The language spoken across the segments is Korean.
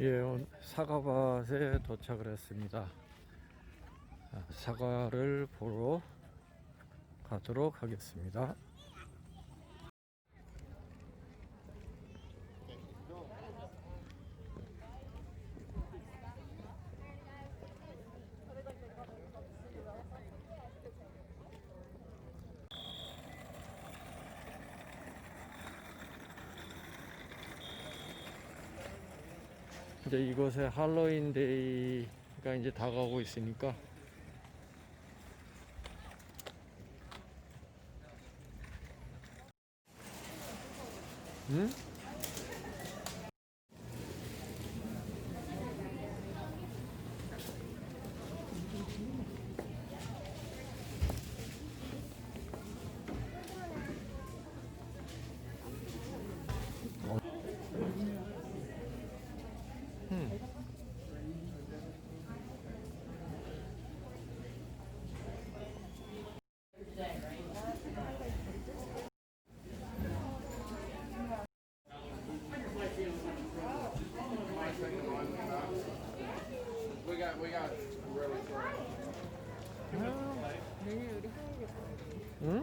예, 온- 사과밭에 도착을 했습니다. 아, 사과를 보러 가도록 하겠습니다. 이제 이곳에 할로윈 데이가 이제 다가오고 있으니까 응? got, we got really. Well. Hmm?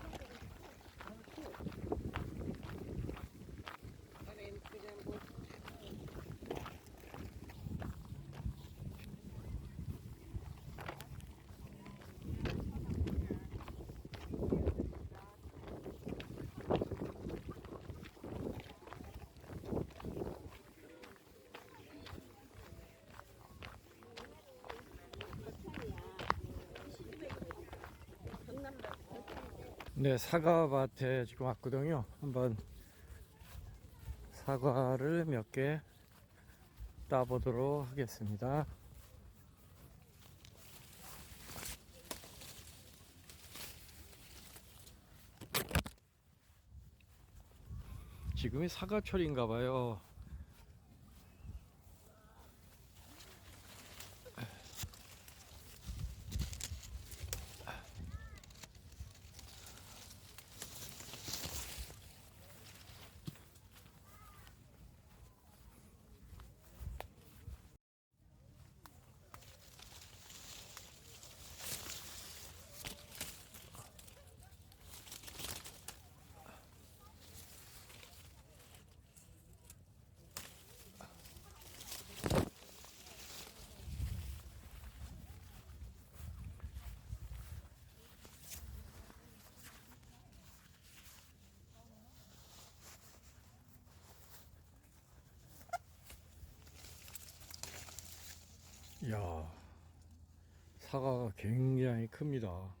네, 사과밭에 지금 왔거든요. 한번 사과를 몇 개 따보도록 하겠습니다. 지금이 사과철인가 봐요. 야, 사과가 굉장히 큽니다.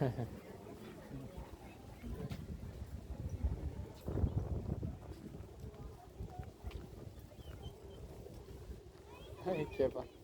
嘿 嘿，嗨，姐夫。